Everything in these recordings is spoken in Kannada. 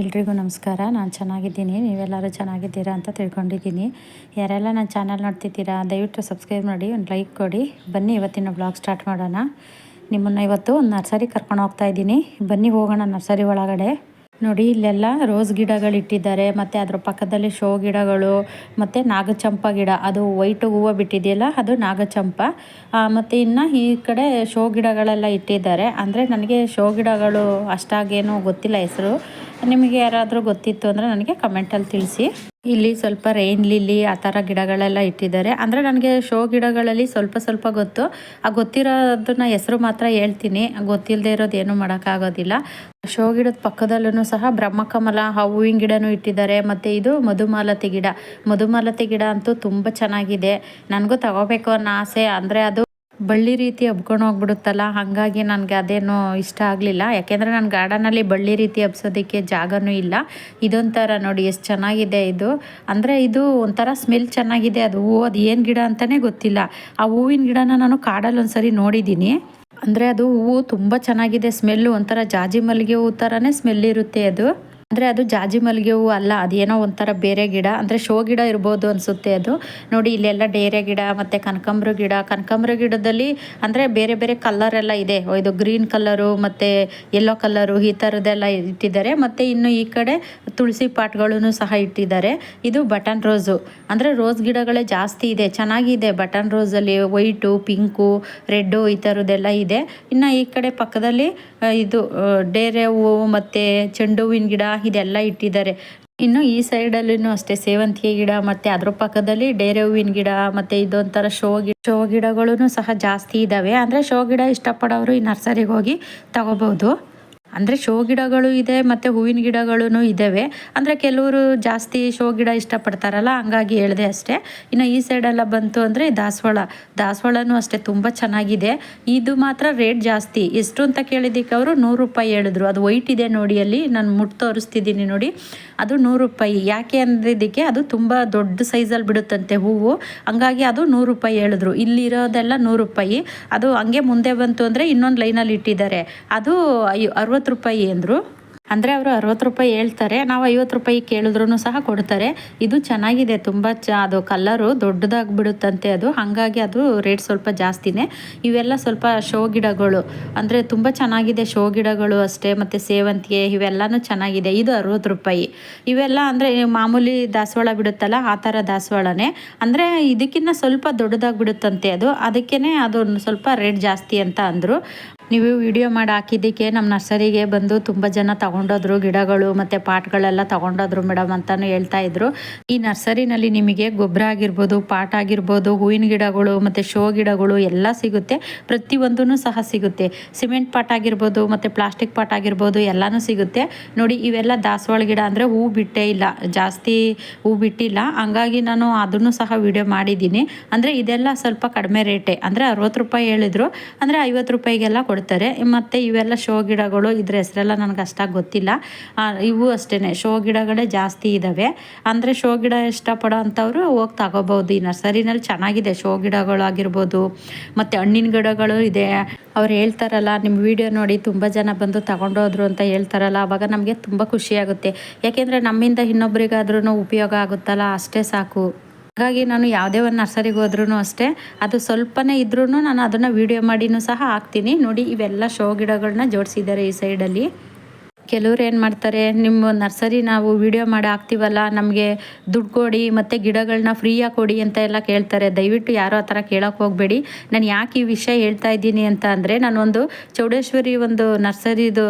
ಎಲ್ರಿಗೂ ನಮಸ್ಕಾರ. ನಾನು ಚೆನ್ನಾಗಿದ್ದೀನಿ. ನೀವೆಲ್ಲರೂ ಚೆನ್ನಾಗಿದ್ದೀರಾ ಅಂತ ತಿಳ್ಕೊಂಡಿದ್ದೀನಿ. ಯಾರೆಲ್ಲ ನನ್ನ ಚಾನಲ್ ನೋಡ್ತಿದ್ದೀರಾ, ದಯವಿಟ್ಟು ಸಬ್ಸ್ಕ್ರೈಬ್ ಮಾಡಿ, ಒಂದು ಲೈಕ್ ಕೊಡಿ. ಬನ್ನಿ, ಇವತ್ತಿನ ಬ್ಲಾಗ್ ಸ್ಟಾರ್ಟ್ ಮಾಡೋಣ. ನಿಮ್ಮನ್ನು ಇವತ್ತು ಒಂದು ನರ್ಸರಿ ಕರ್ಕೊಂಡು ಹೋಗ್ತಾ ಇದ್ದೀನಿ. ಬನ್ನಿ, ಹೋಗೋಣ ನರ್ಸರಿ ಒಳಗಡೆ. ನೋಡಿ, ಇಲ್ಲೆಲ್ಲ ರೋಸ್ ಗಿಡಗಳು ಇಟ್ಟಿದ್ದಾರೆ ಮತ್ತು ಅದ್ರ ಪಕ್ಕದಲ್ಲಿ ಶೋ ಗಿಡಗಳು, ಮತ್ತು ನಾಗಚಂಪ ಗಿಡ. ಅದು ವೈಟ್ ಹೂವು ಬಿಟ್ಟಿದೆಯಲ್ಲ, ಅದು ನಾಗಚಂಪ. ಮತ್ತು ಇನ್ನು ಈ ಕಡೆ ಶೋ ಗಿಡಗಳೆಲ್ಲ ಇಟ್ಟಿದ್ದಾರೆ. ಅಂದರೆ ನನಗೆ ಶೋ ಗಿಡಗಳು ಅಷ್ಟಾಗೇನು ಗೊತ್ತಿಲ್ಲ ಹೆಸರು. ನಿಮಗೆ ಯಾರಾದರೂ ಗೊತ್ತಿತ್ತು ಅಂದರೆ ನನಗೆ ಕಮೆಂಟಲ್ಲಿ ತಿಳಿಸಿ. ಇಲ್ಲಿ ಸ್ವಲ್ಪ ರೈನ್ ಲಿಲ್ಲಿ ಆ ಥರ ಗಿಡಗಳೆಲ್ಲ ಇಟ್ಟಿದ್ದಾರೆ. ಅಂದರೆ ನನಗೆ ಶೋ ಗಿಡಗಳಲ್ಲಿ ಸ್ವಲ್ಪ ಸ್ವಲ್ಪ ಗೊತ್ತು. ಆ ಗೊತ್ತಿರೋದನ್ನ ಹೆಸರು ಮಾತ್ರ ಹೇಳ್ತೀನಿ. ಗೊತ್ತಿಲ್ಲದೆ ಇರೋದು ಏನು ಮಾಡೋಕ್ಕಾಗೋದಿಲ್ಲ. ಶೋ ಗಿಡದ ಪಕ್ಕದಲ್ಲೂ ಸಹ ಬ್ರಹ್ಮಕಮಲ, ಹೂವಿನ ಗಿಡನೂ ಇಟ್ಟಿದ್ದಾರೆ. ಮತ್ತು ಇದು ಮಧುಮಾಲತಿ ಗಿಡ. ಮಧುಮಾಲತಿ ಗಿಡ ಅಂತೂ ತುಂಬ ಚೆನ್ನಾಗಿದೆ. ನನಗೂ ತಗೋಬೇಕು ಅನ್ನೋ ಆಸೆ. ಅಂದರೆ ಅದು ಬಳ್ಳಿ ರೀತಿ ಹಬ್ಕೊಂಡು ಹೋಗ್ಬಿಡುತ್ತಲ್ಲ, ಹಾಗಾಗಿ ನನಗೆ ಅದೇನು ಇಷ್ಟ ಆಗಲಿಲ್ಲ. ಯಾಕೆಂದರೆ ನಾನು ಗಾರ್ಡನಲ್ಲಿ ಬಳ್ಳಿ ರೀತಿ ಹಬ್ಸೋದಕ್ಕೆ ಜಾಗನೂ ಇಲ್ಲ. ಇದೊಂಥರ ನೋಡಿ, ಎಷ್ಟು ಚೆನ್ನಾಗಿದೆ ಇದು. ಅಂದರೆ ಇದು ಒಂಥರ ಸ್ಮೆಲ್ ಚೆನ್ನಾಗಿದೆ, ಅದು ಹೂವು ಅದು ಏನು ಗಿಡ ಅಂತಲೇ ಗೊತ್ತಿಲ್ಲ. ಆ ಹೂವಿನ ಗಿಡನ ನಾನು ಕಾಡಲ್ಲಿ ಒಂದ್ಸರಿ ನೋಡಿದ್ದೀನಿ. ಅಂದರೆ ಅದು ಹೂವು ತುಂಬ ಚೆನ್ನಾಗಿದೆ, ಸ್ಮೆಲ್ಲು ಒಂಥರ ಜಾಜಿ ಮಲ್ಲಿಗೆ ಹೂ ಥರನೇ ಸ್ಮೆಲ್ ಇರುತ್ತೆ ಅದು. ಅಂದರೆ ಅದು ಜಾಜಿ ಮಲ್ಲಿಗೆ ಹೂವು ಅಲ್ಲ, ಅದೇನೋ ಒಂಥರ ಬೇರೆ ಗಿಡ, ಅಂದರೆ ಶೋ ಗಿಡ ಇರ್ಬೋದು ಅನಿಸುತ್ತೆ ಅದು. ನೋಡಿ, ಇಲ್ಲೆಲ್ಲ ಡೇರೆ ಗಿಡ, ಮತ್ತು ಕನಕಾಂಬ್ರ ಗಿಡ. ಕನಕಾಂಬ್ರ ಗಿಡದಲ್ಲಿ ಅಂದರೆ ಬೇರೆ ಬೇರೆ ಕಲರ್ ಎಲ್ಲ ಇದೆ. ಇದು ಗ್ರೀನ್ ಕಲರು ಮತ್ತು ಯೆಲ್ಲೋ ಕಲರು ಈ ಥರದ್ದೆಲ್ಲ ಇಟ್ಟಿದ್ದಾರೆ. ಮತ್ತು ಇನ್ನು ಈ ಕಡೆ ತುಳಸಿ ಪಾಟ್ಗಳೂ ಸಹ ಇಟ್ಟಿದ್ದಾರೆ. ಇದು ಬಟನ್ ರೋಸು. ಅಂದರೆ ರೋಸ್ ಗಿಡಗಳೇ ಜಾಸ್ತಿ ಇದೆ, ಚೆನ್ನಾಗಿದೆ. ಬಟನ್ ರೋಸಲ್ಲಿ ವೈಟು, ಪಿಂಕು, ರೆಡ್ಡು ಈ ಥರದ್ದೆಲ್ಲ ಇದೆ. ಇನ್ನು ಈ ಕಡೆ ಪಕ್ಕದಲ್ಲಿ ಇದು ಡೇರೆ ಹೂವು, ಮತ್ತು ಚೆಂಡು ಹೂವಿನ ಗಿಡ ಇದೆಲ್ಲ ಇಟ್ಟಿದ್ದಾರೆ. ಇನ್ನು ಈ ಸೈಡಲ್ಲೂ ಅಷ್ಟೇ, ಸೇವಂತಿಗೆ ಗಿಡ ಮತ್ತೆ ಅದ್ರ ಪಕ್ಕದಲ್ಲಿ ಡೇರೆ ಹೂವಿನ ಗಿಡ ಮತ್ತೆ ಇದೊಂಥರ ಶೋ ಗಿಡ ಶೋ ಗಿಡಗಳೂ ಸಹ ಜಾಸ್ತಿ ಇದ್ದಾವೆ ಅಂದರೆ ಶೋ ಗಿಡ ಇಷ್ಟಪಡೋರು ಈ ನರ್ಸರಿಗೆ ಹೋಗಿ ತಗೋಬಹುದು ಅಂದರೆ ಶೋ ಗಿಡಗಳು ಇದೆ, ಮತ್ತು ಹೂವಿನ ಗಿಡಗಳೂ ಇದ್ದಾವೆ ಅಂದರೆ ಕೆಲವರು ಜಾಸ್ತಿ ಶೋ ಗಿಡ ಇಷ್ಟಪಡ್ತಾರಲ್ಲ, ಹಂಗಾಗಿ ಹೇಳಿದೆ ಅಷ್ಟೇ. ಇನ್ನು ಈ ಸೈಡೆಲ್ಲ ಬಂತು ಅಂದರೆ ದಾಸವಾಳ. ದಾಸವಾಳನೂ ಅಷ್ಟೇ, ತುಂಬ ಚೆನ್ನಾಗಿದೆ. ಇದು ಮಾತ್ರ ರೇಟ್ ಜಾಸ್ತಿ. ಎಷ್ಟು ಅಂತ ಕೇಳಿದ್ದಕ್ಕೆ ಅವರು ನೂರು ರೂಪಾಯಿ ಹೇಳಿದ್ರು. ಅದು ವೈಟ್ ಇದೆ ನೋಡಿ ಅಲ್ಲಿ, ನಾನು ಮುಟ್ ತೋರಿಸ್ತಿದ್ದೀನಿ ನೋಡಿ. ಅದು ನೂರು ರೂಪಾಯಿ. ಯಾಕೆ ಅಂದಿದ್ದಕ್ಕೆ ಅದು ತುಂಬ ದೊಡ್ಡ ಸೈಜಲ್ಲಿ ಬಿಡುತ್ತಂತೆ ಹೂವು. ಹಂಗಾಗಿ ಅದು ನೂರು ರೂಪಾಯಿ ಹೇಳಿದ್ರು. ಇಲ್ಲಿರೋದೆಲ್ಲ ನೂರು ರೂಪಾಯಿ. ಅದು ಹಂಗೆ ಮುಂದೆ ಬಂತು ಅಂದರೆ ಇನ್ನೊಂದು ಲೈನಲ್ಲಿ ಇಟ್ಟಿದ್ದಾರೆ. ಅದು ಐ ಅರವತ್ತು ರೂಪಾಯಿ ಅಂದರು. ಅಂದರೆ ಅವರು ಅರವತ್ತು ರೂಪಾಯಿ ಹೇಳ್ತಾರೆ, ನಾವು ಐವತ್ತು ರೂಪಾಯಿ ಕೇಳಿದ್ರೂ ಸಹ ಕೊಡ್ತಾರೆ. ಇದು ಚೆನ್ನಾಗಿದೆ, ತುಂಬ ಚ, ಅದು ಕಲ್ಲರು ದೊಡ್ಡದಾಗಿ ಬಿಡುತ್ತಂತೆ ಅದು. ಹಾಗಾಗಿ ಅದು ರೇಟ್ ಸ್ವಲ್ಪ ಜಾಸ್ತಿನೇ. ಇವೆಲ್ಲ ಸ್ವಲ್ಪ ಶೋ ಗಿಡಗಳು. ಅಂದರೆ ತುಂಬ ಚೆನ್ನಾಗಿದೆ ಶೋ ಗಿಡಗಳು ಅಷ್ಟೇ, ಮತ್ತು ಸೇವಂತಿಗೆ ಇವೆಲ್ಲನೂ ಚೆನ್ನಾಗಿದೆ. ಇದು ಅರವತ್ತು ರೂಪಾಯಿ. ಇವೆಲ್ಲ ಅಂದರೆ ಮಾಮೂಲಿ ದಾಸವಾಳ ಬಿಡುತ್ತಲ್ಲ, ಆ ಥರ ದಾಸವಾಳನೇ. ಅಂದರೆ ಇದಕ್ಕಿಂತ ಸ್ವಲ್ಪ ದೊಡ್ಡದಾಗಿ ಬಿಡುತ್ತಂತೆ ಅದು. ಅದಕ್ಕೇ ಅದು ಸ್ವಲ್ಪ ರೇಟ್ ಜಾಸ್ತಿ ಅಂತ ಅಂದರು. ನೀವು ವಿಡಿಯೋ ಮಾಡಿ ಹಾಕಿದ್ದಕ್ಕೆ ನಮ್ಮ ನರ್ಸರಿಗೆ ಬಂದು ತುಂಬ ಜನ ತಗೊಂಡೋದ್ರು, ಗಿಡಗಳು ಮತ್ತು ಪಾಟ್ಗಳೆಲ್ಲ ತಗೊಂಡೋದ್ರು ಮೇಡಮ್ ಅಂತಲೂ ಹೇಳ್ತಾ ಇದ್ರು. ಈ ನರ್ಸರಿನಲ್ಲಿ ನಿಮಗೆ ಗೊಬ್ಬರ ಆಗಿರ್ಬೋದು, ಪಾಟ್ ಆಗಿರ್ಬೋದು, ಹೂವಿನ ಗಿಡಗಳು ಮತ್ತು ಶೋ ಗಿಡಗಳು ಎಲ್ಲ ಸಿಗುತ್ತೆ. ಪ್ರತಿಯೊಂದೂ ಸಹ ಸಿಗುತ್ತೆ. ಸಿಮೆಂಟ್ ಪಾಟ್ ಆಗಿರ್ಬೋದು ಮತ್ತು ಪ್ಲಾಸ್ಟಿಕ್ ಪಾಟ್ ಆಗಿರ್ಬೋದು ಎಲ್ಲನೂ ಸಿಗುತ್ತೆ. ನೋಡಿ, ಇವೆಲ್ಲ ದಾಸವಾಳ ಗಿಡ ಅಂದರೆ ಹೂ ಬಿಟ್ಟೇ ಇಲ್ಲ, ಜಾಸ್ತಿ ಹೂ ಬಿಟ್ಟಿಲ್ಲ. ಹಂಗಾಗಿ ನಾನು ಅದನ್ನು ಸಹ ವಿಡಿಯೋ ಮಾಡಿದ್ದೀನಿ. ಅಂದರೆ ಇದೆಲ್ಲ ಸ್ವಲ್ಪ ಕಡಿಮೆ ರೇಟೆ ಅಂದರೆ ಅರವತ್ತು ರೂಪಾಯಿ ಹೇಳಿದರು. ಅಂದರೆ ಐವತ್ತು ರೂಪಾಯಿಗೆಲ್ಲ ಕೊಡ್ತಾರೆ. ಮತ್ತು ಇವೆಲ್ಲ ಶೋ ಗಿಡಗಳು ಇದ್ರ ಹೆಸರೆಲ್ಲ ನನಗೆ ಅಷ್ಟಾಗಿ ಗೊತ್ತಿಲ್ಲ. ಇವು ಅಷ್ಟೇ ಶೋ ಗಿಡಗಳೇ ಜಾಸ್ತಿ ಇದ್ದಾವೆ ಅಂದರೆ ಶೋ ಗಿಡ ಇಷ್ಟಪಡೋ ಅಂಥವ್ರು ಹೋಗಿ ತಗೋಬೋದು ಈ ನರ್ಸರಿನಲ್ಲಿ ಚೆನ್ನಾಗಿದೆ ಶೋ ಗಿಡಗಳು ಆಗಿರ್ಬೋದು. ಮತ್ತು ಹಣ್ಣಿನ ಗಿಡಗಳು ಇದೆ. ಅವ್ರು ಹೇಳ್ತಾರಲ್ಲ ನಿಮ್ಮ ವಿಡಿಯೋ ನೋಡಿ ತುಂಬ ಜನ ಬಂದು ತಗೊಂಡೋದ್ರು ಅಂತ ಹೇಳ್ತಾರಲ್ಲ ಆವಾಗ ನಮಗೆ ತುಂಬ ಖುಷಿಯಾಗುತ್ತೆ ಯಾಕೆಂದರೆ ನಮ್ಮಿಂದ ಇನ್ನೊಬ್ರಿಗಾದ್ರೂ ಉಪಯೋಗ ಆಗುತ್ತಲ್ಲ, ಅಷ್ಟೇ ಸಾಕು. ಹಾಗಾಗಿ ನಾನು ಯಾವುದೇ ಒಂದು ನರ್ಸರಿಗೆ ಹೋದ್ರೂ ಅಷ್ಟೇ, ಅದು ಸ್ವಲ್ಪನೇ ಇದ್ರೂ ನಾನು ಅದನ್ನು ವೀಡಿಯೋ ಮಾಡಿನೂ ಸಹ ಹಾಕ್ತೀನಿ. ನೋಡಿ, ಇವೆಲ್ಲ ಶೋ ಗಿಡಗಳನ್ನ ಜೋಡಿಸಿದ್ದಾರೆ ಈ ಸೈಡಲ್ಲಿ ಕೆಲವ್ರು ಏನು ಮಾಡ್ತಾರೆ, ನಿಮ್ಮ ನರ್ಸರಿ ನಾವು ವಿಡಿಯೋ ಮಾಡಿ ಹಾಕ್ತೀವಲ್ಲ, ನಮಗೆ ದುಡ್ಡು ಕೊಡಿ, ಮತ್ತು ಗಿಡಗಳನ್ನ ಫ್ರೀಯಾಗಿ ಕೊಡಿ ಅಂತ ಎಲ್ಲ ಕೇಳ್ತಾರೆ. ದಯವಿಟ್ಟು ಯಾರೋ ಆ ಥರ ಕೇಳೋಕೆ ಹೋಗಬೇಡಿ. ನಾನು ಯಾಕೆ ಈ ವಿಷಯ ಹೇಳ್ತಾ ಇದ್ದೀನಿ ಅಂತ ಅಂದರೆ, ನಾನೊಂದು ಚೌಡೇಶ್ವರಿ ಒಂದು ನರ್ಸರಿದು,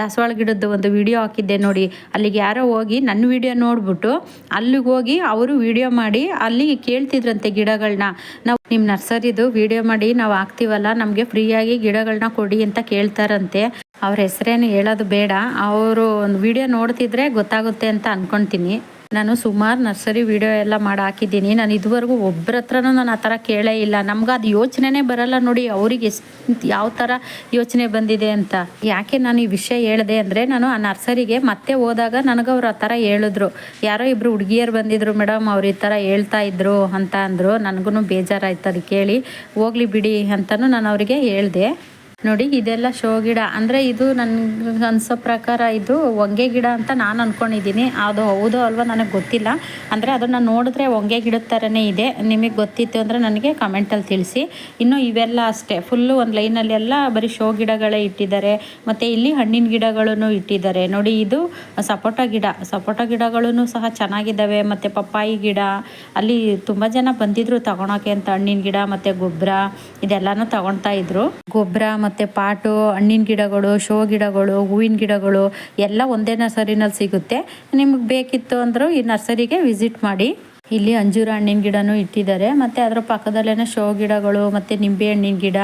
ದಾಸವಾಳ ಗಿಡದ್ದು ಒಂದು ವಿಡಿಯೋ ಹಾಕಿದ್ದೆ ನೋಡಿ. ಅಲ್ಲಿಗೆ ಯಾರೋ ಹೋಗಿ ನನ್ನ ವಿಡಿಯೋ ನೋಡಿಬಿಟ್ಟು ಅಲ್ಲಿಗೆ ಹೋಗಿ ಅವರು ವಿಡಿಯೋ ಮಾಡಿ ಅಲ್ಲಿ ಕೇಳ್ತಿದ್ರಂತೆ ಗಿಡಗಳನ್ನ ನಾವು ನಿಮ್ಮ ನರ್ಸರಿದು ವಿಡಿಯೋ ಮಾಡಿ, ನಾವು ಹಾಕ್ತೀವಲ್ಲ, ನಮಗೆ ಫ್ರೀಯಾಗಿ ಗಿಡಗಳನ್ನ ಕೊಡಿ ಅಂತ ಕೇಳ್ತಾರಂತೆ. ಅವ್ರ ಹೆಸರೇನು ಹೇಳೋದು ಬೇಡ. ಅವರು ಒಂದು ವಿಡಿಯೋ ನೋಡ್ತಿದ್ರೆ ಗೊತ್ತಾಗುತ್ತೆ ಅಂತ ಅಂದ್ಕೊತೀನಿ ನಾನು ಸುಮಾರು ನರ್ಸರಿ ವಿಡಿಯೋ ಎಲ್ಲ ಮಾಡಿ ಹಾಕಿದ್ದೀನಿ. ನಾನು ಇದುವರೆಗೂ ಒಬ್ಬರ ಹತ್ರನೂ ನಾನು ಆ ಥರ ಕೇಳೇ ಇಲ್ಲ. ನಮ್ಗೆ ಅದು ಯೋಚನೆನೇ ಬರಲ್ಲ ನೋಡಿ ಅವ್ರಿಗೆ ಎಷ್ಟು ಯಾವ ಥರ ಯೋಚನೆ ಬಂದಿದೆ ಅಂತ. ಯಾಕೆ ನಾನು ಈ ವಿಷಯ ಹೇಳಿದೆ ಅಂದರೆ ನಾನು ಆ ನರ್ಸರಿಗೆ ಮತ್ತೆ ಹೋದಾಗ ನನಗೆ ಅವ್ರು ಆ ಥರ ಹೇಳಿದ್ರು. ಯಾರೋ ಇಬ್ಬರು ಹುಡುಗಿಯರು ಬಂದಿದ್ರು, ಮೇಡಮ್ ಅವ್ರು ಈ ಥರ ಹೇಳ್ತಾ ಇದ್ರು ಅಂತ ಅಂದರು. ನನಗೂ ಬೇಜಾರಾಯ್ತು ಅದು ಕೇಳಿ. ಹೋಗ್ಲಿ ಬಿಡಿ ಅಂತಲೂ ನಾನು ಅವರಿಗೆ ಹೇಳಿದೆ. ನೋಡಿ, ಇದೆಲ್ಲ ಶೋ ಗಿಡ. ಅಂದರೆ ಇದು ನನ್ಗೆ ಅನ್ಸೋ ಪ್ರಕಾರ ಇದು ಹೊಂಗೆ ಗಿಡ ಅಂತ ನಾನು ಅಂದ್ಕೊಂಡಿದ್ದೀನಿ ಅದು ಹೌದು ಅಲ್ವಾ ನನಗೆ ಗೊತ್ತಿಲ್ಲ. ಅಂದರೆ ಅದನ್ನು ನೋಡಿದ್ರೆ ಹೊಂಗೆ ಗಿಡದ ಥರನೇ ಇದೆ. ನಿಮಗೆ ಗೊತ್ತಿತ್ತು ಅಂದರೆ ನನಗೆ ಕಮೆಂಟಲ್ಲಿ ತಿಳಿಸಿ. ಇನ್ನು ಇವೆಲ್ಲ ಅಷ್ಟೇ. ಫುಲ್ಲು ಒಂದು ಲೈನಲ್ಲಿ ಎಲ್ಲ ಬರೀ ಶೋ ಗಿಡಗಳೇ ಇಟ್ಟಿದ್ದಾರೆ. ಮತ್ತು ಇಲ್ಲಿ ಹಣ್ಣಿನ ಗಿಡಗಳನ್ನು ಇಟ್ಟಿದ್ದಾರೆ. ನೋಡಿ, ಇದು ಸಪೋಟ ಗಿಡ. ಸಪೋಟ ಗಿಡಗಳೂ ಸಹ ಚೆನ್ನಾಗಿದ್ದಾವೆ. ಮತ್ತು ಪಪ್ಪಾಯಿ ಗಿಡ. ಅಲ್ಲಿ ತುಂಬ ಜನ ಬಂದಿದ್ರು ತಗೊಳೋಕೆ ಅಂತ ಹಣ್ಣಿನ ಗಿಡ ಮತ್ತು ಗೊಬ್ಬರ ಇದೆಲ್ಲನೂ ತಗೊಳ್ತಾ ಇದ್ರು. ಗೊಬ್ಬರ ಪಾಟು, ಹಣ್ಣಿನ ಗಿಡಗಳು, ಶೋ ಗಿಡಗಳು, ಹೂವಿನ ಗಿಡಗಳು ಎಲ್ಲ ಒಂದೇ ನರ್ಸರಿನಲ್ಲಿ ಸಿಗುತ್ತೆ. ನಿಮಗೆ ಬೇಕಿತ್ತು ಅಂದರೂ ಈ ನರ್ಸರಿಗೆ ವಿಸಿಟ್ ಮಾಡಿ. ಇಲ್ಲಿ ಅಂಜೂರ ಹಣ್ಣಿನ ಗಿಡನೂ ಇಟ್ಟಿದ್ದಾರೆ. ಮತ್ತು ಅದರ ಪಕ್ಕದಲ್ಲೇ ಶೋ ಗಿಡಗಳು, ಮತ್ತು ನಿಂಬೆ ಹಣ್ಣಿನ ಗಿಡ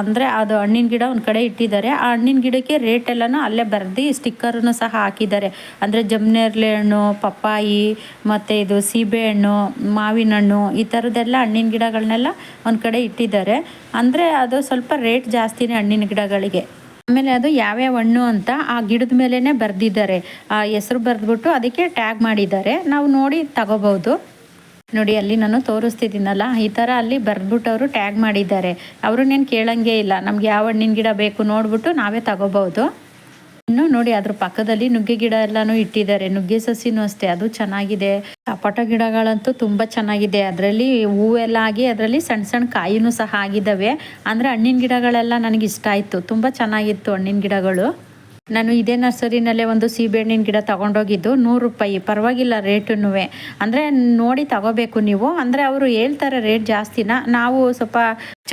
ಅಂದರೆ ಅದು ಹಣ್ಣಿನ ಗಿಡ ಒಂದು ಕಡೆ ಇಟ್ಟಿದ್ದಾರೆ. ಆ ಹಣ್ಣಿನ ಗಿಡಕ್ಕೆ ರೇಟ್ ಎಲ್ಲನೂ ಅಲ್ಲೇ ಬರೆದು ಸ್ಟಿಕ್ಕರನ್ನು ಸಹ ಹಾಕಿದ್ದಾರೆ. ಅಂದರೆ ಜಮ್ನೇರ್ಲೆ ಹಣ್ಣು, ಪಪ್ಪಾಯಿ, ಮತ್ತು ಇದು ಸೀಬೆ ಹಣ್ಣು, ಮಾವಿನ ಹಣ್ಣು, ಈ ಥರದ್ದೆಲ್ಲ ಹಣ್ಣಿನ ಗಿಡಗಳನ್ನೆಲ್ಲ ಒಂದು ಕಡೆ ಇಟ್ಟಿದ್ದಾರೆ. ಅಂದರೆ ಅದು ಸ್ವಲ್ಪ ರೇಟ್ ಜಾಸ್ತಿನೇ ಹಣ್ಣಿನ ಗಿಡಗಳಿಗೆ. ಆಮೇಲೆ ಅದು ಯಾವ್ಯಾವ ಹಣ್ಣು ಅಂತ ಆ ಗಿಡದ ಮೇಲೇ ಬರೆದಿದ್ದಾರೆ. ಆ ಹೆಸರು ಬರೆದ್ಬಿಟ್ಟು ಅದಕ್ಕೆ ಟ್ಯಾಗ್ ಮಾಡಿದ್ದಾರೆ. ನಾವು ನೋಡಿ ತಗೋಬಹುದು. ನೋಡಿ, ಅಲ್ಲಿ ನಾನು ತೋರಿಸ್ತಿದ್ದೀನಲ್ಲ, ಈ ಥರ ಅಲ್ಲಿ ಬರೆದ್ಬಿಟ್ಟು ಅವರು ಟ್ಯಾಗ್ ಮಾಡಿದ್ದಾರೆ. ಅವ್ರನ್ನೇನು ಕೇಳಂಗೆ ಇಲ್ಲ. ನಮ್ಗೆ ಯಾವ ಹಣ್ಣಿನ ಗಿಡ ಬೇಕು ನೋಡ್ಬಿಟ್ಟು ನಾವೇ ತಗೋಬಹುದು. ನೋಡಿ ಅದ್ರ ಪಕ್ಕದಲ್ಲಿ ನುಗ್ಗೆ ಗಿಡ ಎಲ್ಲಾನು ಇಟ್ಟಿದ್ದಾರೆ. ನುಗ್ಗೆ ಸಸಿನೂ ಅಷ್ಟೇ, ಅದು ಚೆನ್ನಾಗಿದೆ. ಸಪೋಟ ಗಿಡಗಳಂತೂ ತುಂಬಾ ಚೆನ್ನಾಗಿದೆ. ಅದರಲ್ಲಿ ಹೂವೆಲ್ಲ ಆಗಿ ಅದರಲ್ಲಿ ಸಣ್ಣ ಸಣ್ಣ ಕಾಯಿನೂ ಸಹ ಆಗಿದ್ದಾವೆ. ಅಂದ್ರೆ ಹಣ್ಣಿನ ಗಿಡಗಳೆಲ್ಲ ನನಗೆ ಇಷ್ಟ ಆಯಿತು. ತುಂಬಾ ಚೆನ್ನಾಗಿತ್ತು ಹಣ್ಣಿನ ಗಿಡಗಳು. ನಾನು ಇದೇ ನರ್ಸರಿನಲ್ಲೇ ಒಂದು ಸೀಬೆಹಣ್ಣಿನ ಗಿಡ ತಗೊಂಡೋಗಿದ್ದು ನೂರು ರೂಪಾಯಿ. ಪರವಾಗಿಲ್ಲ ರೇಟನ್ನು ಅಂದರೆ ನೋಡಿ ತಗೋಬೇಕು ನೀವು. ಅಂದರೆ ಅವರು ಹೇಳ್ತಾರೆ ರೇಟ್ ಜಾಸ್ತಿನ. ನಾವು ಸ್ವಲ್ಪ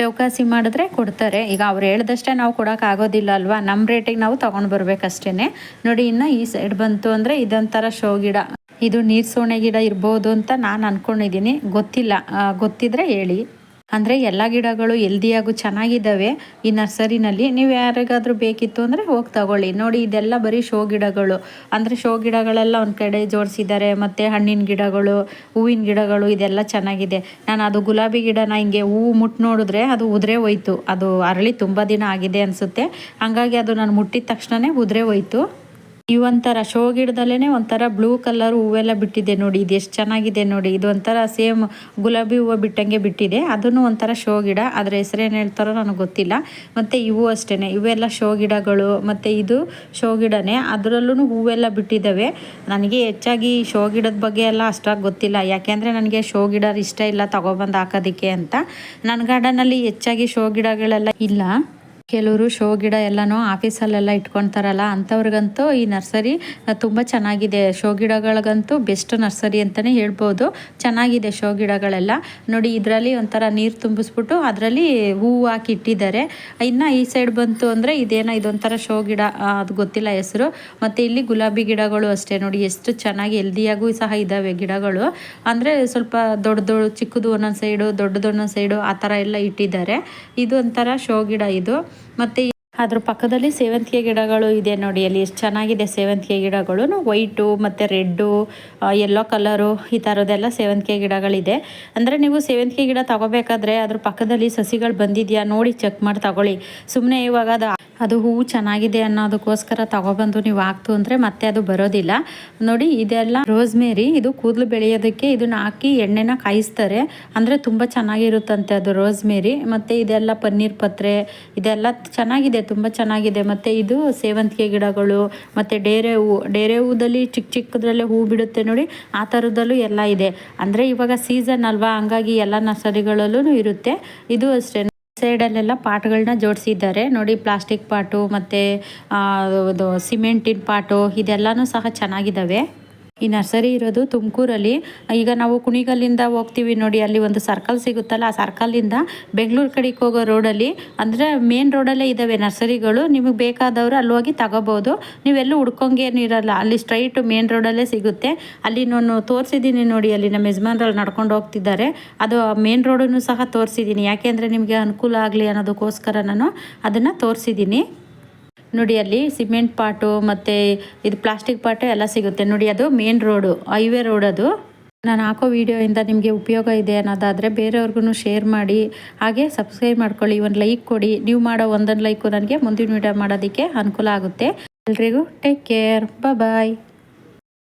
ಚೌಕಾಸಿ ಮಾಡಿದ್ರೆ ಕೊಡ್ತಾರೆ. ಈಗ ಅವ್ರು ಹೇಳ್ದಷ್ಟೇ ನಾವು ಕೊಡೋಕ್ಕಾಗೋದಿಲ್ಲ ಅಲ್ವಾ? ನಮ್ಮ ರೇಟಿಗೆ ನಾವು ತೊಗೊಂಡು ಬರ್ಬೇಕಷ್ಟೇ ನೋಡಿ, ಇನ್ನು ಈ ಸೈಡ್ ಬಂತು ಅಂದರೆ ಇದೊಂಥರ ಶೋ ಗಿಡ. ಇದು ನೀರು ಸೋಣೆ ಗಿಡ ಇರ್ಬೋದು ಅಂತ ನಾನು ಅಂದ್ಕೊಂಡಿದ್ದೀನಿ ಗೊತ್ತಿಲ್ಲ. ಗೊತ್ತಿದ್ರೆ ಹೇಳಿ. ಅಂದರೆ ಎಲ್ಲ ಗಿಡಗಳು ಎಲ್ದಿಯಾಗೂ ಚೆನ್ನಾಗಿದ್ದಾವೆ ಈ ನರ್ಸರಿನಲ್ಲಿ. ನೀವು ಯಾರಿಗಾದರೂ ಬೇಕಿತ್ತು ಅಂದರೆ ಹೋಗಿ ತಗೊಳ್ಳಿ. ನೋಡಿ, ಇದೆಲ್ಲ ಬರೀ ಶೋ ಗಿಡಗಳು. ಅಂದರೆ ಶೋ ಗಿಡಗಳೆಲ್ಲ ಒಂದು ಕಡೆ ಜೋಡಿಸಿದ್ದಾರೆ. ಮತ್ತು ಹಣ್ಣಿನ ಗಿಡಗಳು, ಹೂವಿನ ಗಿಡಗಳು ಇದೆಲ್ಲ ಚೆನ್ನಾಗಿದೆ. ನಾನು ಅದು ಗುಲಾಬಿ ಗಿಡನ ಹಿಂಗೆ ಹೂವು ಮುಟ್ಟು ನೋಡಿದ್ರೆ ಅದು ಉದುರೇ ಹೋಯ್ತು. ಅದು ಅರಳಿ ತುಂಬ ದಿನ ಆಗಿದೆ ಅನಿಸುತ್ತೆ. ಹಾಗಾಗಿ ಅದು ನಾನು ಮುಟ್ಟಿದ ತಕ್ಷಣವೇ ಉದುರೇ ಹೋಯ್ತು. ಈ ಒಂಥರ ಶೋ ಗಿಡದಲ್ಲೇ ಒಂಥರ ಬ್ಲೂ ಕಲರ್ ಹೂವೆಲ್ಲ ಬಿಟ್ಟಿದೆ ನೋಡಿ, ಇದು ಎಷ್ಟು ಚೆನ್ನಾಗಿದೆ ನೋಡಿ. ಇದು ಒಂಥರ ಸೇಮ್ ಗುಲಾಬಿ ಹೂವು ಬಿಟ್ಟಂಗೆ ಬಿಟ್ಟಿದೆ. ಅದನ್ನು ಒಂಥರ ಶೋ ಗಿಡ. ಅದರ ಹೆಸರೇನು ಹೇಳ್ತಾರೋ ನನಗೆ ಗೊತ್ತಿಲ್ಲ. ಮತ್ತು ಇವು ಅಷ್ಟೇ ಇವೆಲ್ಲ ಶೋ ಗಿಡಗಳು, ಮತ್ತು ಇದು ಶೋ ಗಿಡನೇ. ಅದರಲ್ಲೂ ಹೂವೆಲ್ಲ ಬಿಟ್ಟಿದ್ದಾವೆ ನನಗೆ ಹೆಚ್ಚಾಗಿ ಶೋ ಗಿಡದ ಬಗ್ಗೆ ಎಲ್ಲ ಅಷ್ಟಾಗಿ ಗೊತ್ತಿಲ್ಲ. ಯಾಕೆಂದರೆ ನನಗೆ ಶೋ ಗಿಡ ಇಷ್ಟ ಇಲ್ಲ ತಗೊಬಂದು ಹಾಕೋದಕ್ಕೆ ಅಂತ. ನನ್ನ ಗಾರ್ಡನಲ್ಲಿ ಹೆಚ್ಚಾಗಿ ಶೋ ಗಿಡಗಳೆಲ್ಲ ಇಲ್ಲ. ಕೆಲವರು ಶೋ ಗಿಡ ಎಲ್ಲನೂ ಆಫೀಸಲ್ಲೆಲ್ಲ ಇಟ್ಕೊತಾರಲ್ಲ, ಅಂಥವ್ರಿಗಂತೂ ಈ ನರ್ಸರಿ ತುಂಬ ಚೆನ್ನಾಗಿದೆ. ಶೋ ಗಿಡಗಳಿಗಂತೂ ಬೆಸ್ಟ್ ನರ್ಸರಿ ಅಂತಲೇ ಹೇಳ್ಬೋದು. ಚೆನ್ನಾಗಿದೆ ಶೋ ಗಿಡಗಳೆಲ್ಲ. ನೋಡಿ, ಇದರಲ್ಲಿ ಒಂಥರ ನೀರು ತುಂಬಿಸ್ಬಿಟ್ಟು ಅದರಲ್ಲಿ ಹೂವು ಹಾಕಿ ಇಟ್ಟಿದ್ದಾರೆ. ಇನ್ನು ಈ ಸೈಡ್ ಬಂತು ಅಂದರೆ ಇದೇನೋ ಇದೊಂಥರ ಶೋ ಗಿಡ ಅದು ಗೊತ್ತಿಲ್ಲ ಹೆಸರು. ಮತ್ತು ಇಲ್ಲಿ ಗುಲಾಬಿ ಗಿಡಗಳು ಅಷ್ಟೇ. ನೋಡಿ, ಎಷ್ಟು ಚೆನ್ನಾಗಿ ಹೆಲ್ದಿಯಾಗೂ ಸಹ ಇದ್ದಾವೆ ಗಿಡಗಳು. ಅಂದರೆ ಸ್ವಲ್ಪ ದೊಡ್ಡ ದೊಡ್ಡ ಚಿಕ್ಕದು ಒಂದೊಂದು ಸೈಡು, ದೊಡ್ಡದೊಂದೊಂದು ಸೈಡು ಆ ಥರ ಎಲ್ಲ ಇಟ್ಟಿದ್ದಾರೆ. ಇದು ಒಂಥರ ಶೋ ಗಿಡ ಇದು. ಮತ್ತು ಅದ್ರ ಪಕ್ಕದಲ್ಲಿ ಸೇವಂತಿಗೆ ಗಿಡಗಳು ಇದೆ ನೋಡಿ, ಅಲ್ಲಿ ಎಷ್ಟು ಚೆನ್ನಾಗಿದೆ ಸೇವಂತಿಗೆ ಗಿಡಗಳು. ವೈಟು ಮತ್ತು ರೆಡ್ಡು ಎಲ್ಲೋ ಕಲರು ಈ ಥರದ್ದೆಲ್ಲ ಸೇವಂತಿಗೆ ಗಿಡಗಳಿದೆ. ಅಂದರೆ ನೀವು ಸೇವಂತಿಗೆ ಗಿಡ ತಗೋಬೇಕಾದ್ರೆ ಅದ್ರ ಪಕ್ಕದಲ್ಲಿ ಸಸಿಗಳು ಬಂದಿದೆಯಾ ನೋಡಿ ಚೆಕ್ ಮಾಡಿ ತಗೊಳ್ಳಿ. ಸುಮ್ಮನೆ ಇವಾಗ ಅದು ಅದು ಹೂವು ಚೆನ್ನಾಗಿದೆ ಅನ್ನೋದಕ್ಕೋಸ್ಕರ ತಗೊಬಂದು ನೀವು ಹಾಕ್ತು ಅಂದರೆ ಮತ್ತೆ ಅದು ಬರೋದಿಲ್ಲ. ನೋಡಿ, ಇದೆಲ್ಲ ರೋಸ್ಮೇರಿ, ಇದು ಕೂದಲು ಬೆಳೆಯೋದಕ್ಕೆ ಇದನ್ನ ಹಾಕಿ ಎಣ್ಣೆನ ಕಾಯಿಸ್ತಾರೆ. ಅಂದರೆ ತುಂಬ ಚೆನ್ನಾಗಿರುತ್ತಂತೆ ಅದು ರೋಸ್ಮೇರಿ. ಮತ್ತು ಇದೆಲ್ಲ ಪನ್ನೀರ್ ಪತ್ರೆ, ಇದೆಲ್ಲ ಚೆನ್ನಾಗಿದೆ, ತುಂಬ ಚೆನ್ನಾಗಿದೆ. ಮತ್ತು ಇದು ಸೇವಂತಿಗೆ ಗಿಡಗಳು, ಮತ್ತು ಡೇರೆ ಹೂವು ಡೇರೆ ಹೂದಲ್ಲಿ ಚಿಕ್ಕ ಚಿಕ್ಕದ್ರಲ್ಲೇ ಹೂ ಬಿಡುತ್ತೆ ನೋಡಿ, ಆ ಥರದಲ್ಲೂ ಎಲ್ಲ ಇದೆ. ಅಂದರೆ ಇವಾಗ ಸೀಸನ್ ಅಲ್ವಾ, ಹಂಗಾಗಿ ಎಲ್ಲ ನರ್ಸರಿಗಳಲ್ಲೂ ಇರುತ್ತೆ. ಇದು ಅಷ್ಟೇ. ಸೈಡಲ್ಲೆಲ್ಲ ಪಾಟ್ಗಳನ್ನ ಜೋಡಿಸಿದ್ದಾರೆ. ನೋಡಿ ಪ್ಲಾಸ್ಟಿಕ್ ಪಾಟು ಮತ್ತು ಸಿಮೆಂಟಿನ ಪಾಟು ಇದೆಲ್ಲನೂ ಸಹ ಚೆನ್ನಾಗಿದ್ದಾವೆ. ಈ ನರ್ಸರಿ ಇರೋದು ತುಮಕೂರಲ್ಲಿ. ಈಗ ನಾವು ಕುಣಿಗಲ್ಲಿಂದ ಹೋಗ್ತೀವಿ ನೋಡಿ, ಅಲ್ಲಿ ಒಂದು ಸರ್ಕಲ್ ಸಿಗುತ್ತಲ್ಲ, ಆ ಸರ್ಕಲ್ಲಿಂದ ಬೆಂಗಳೂರು ಕಡೆಗೆ ಹೋಗೋ ರೋಡಲ್ಲಿ, ಅಂದರೆ ಮೇನ್ ರೋಡಲ್ಲೇ ಇದ್ದಾವೆ ನರ್ಸರಿಗಳು. ನಿಮಗೆ ಬೇಕಾದವರು ಅಲ್ಲಿ ಹೋಗಿ ತಗೋಬೋದು. ನೀವೆಲ್ಲೂ ಹುಡ್ಕೊಂಗೇನು ಇರೋಲ್ಲ, ಅಲ್ಲಿ ಸ್ಟ್ರೈಟ್ ಮೇನ್ ರೋಡಲ್ಲೇ ಸಿಗುತ್ತೆ. ಅಲ್ಲಿ ನಾನು ತೋರಿಸಿದ್ದೀನಿ ನೋಡಿ, ಅಲ್ಲಿ ನಮ್ಮ ಯಜಮಾನ್ರಲ್ಲಿ ನಡ್ಕೊಂಡು ಹೋಗ್ತಿದ್ದಾರೆ. ಅದು ಮೇನ್ ರೋಡನ್ನು ಸಹ ತೋರಿಸಿದ್ದೀನಿ. ಯಾಕೆಂದರೆ ನಿಮಗೆ ಅನುಕೂಲ ಆಗಲಿ ಅನ್ನೋದಕ್ಕೋಸ್ಕರ ನಾನು ಅದನ್ನು ತೋರಿಸಿದ್ದೀನಿ. ನೋಡಿ ಅಲ್ಲಿ ಸಿಮೆಂಟ್ ಪಾಟು ಮತ್ತು ಇದು ಪ್ಲಾಸ್ಟಿಕ್ ಪಾಟು ಎಲ್ಲ ಸಿಗುತ್ತೆ. ನೋಡಿ ಅದು ಮೇನ್ ರೋಡು, ಹೈವೇ ರೋಡ್ ಅದು. ನಾನು ಹಾಕೋ ವಿಡಿಯೋಯಿಂದ ನಿಮಗೆ ಉಪಯೋಗ ಇದೆ ಅನ್ನೋದಾದರೆ ಬೇರೆಯವ್ರಿಗೂ ಶೇರ್ ಮಾಡಿ, ಹಾಗೆ ಸಬ್ಸ್ಕ್ರೈಬ್ ಮಾಡ್ಕೊಳ್ಳಿ, ಒಂದು ಲೈಕ್ ಕೊಡಿ. ನೀವು ಮಾಡೋ ಒಂದೊಂದು ಲೈಕು ನನಗೆ ಮುಂದಿನ ವಿಡಿಯೋ ಮಾಡೋದಕ್ಕೆ ಅನುಕೂಲ ಆಗುತ್ತೆ. ಎಲ್ರಿಗೂ ಟೇಕ್ ಕೇರ್ ಬಾಯ್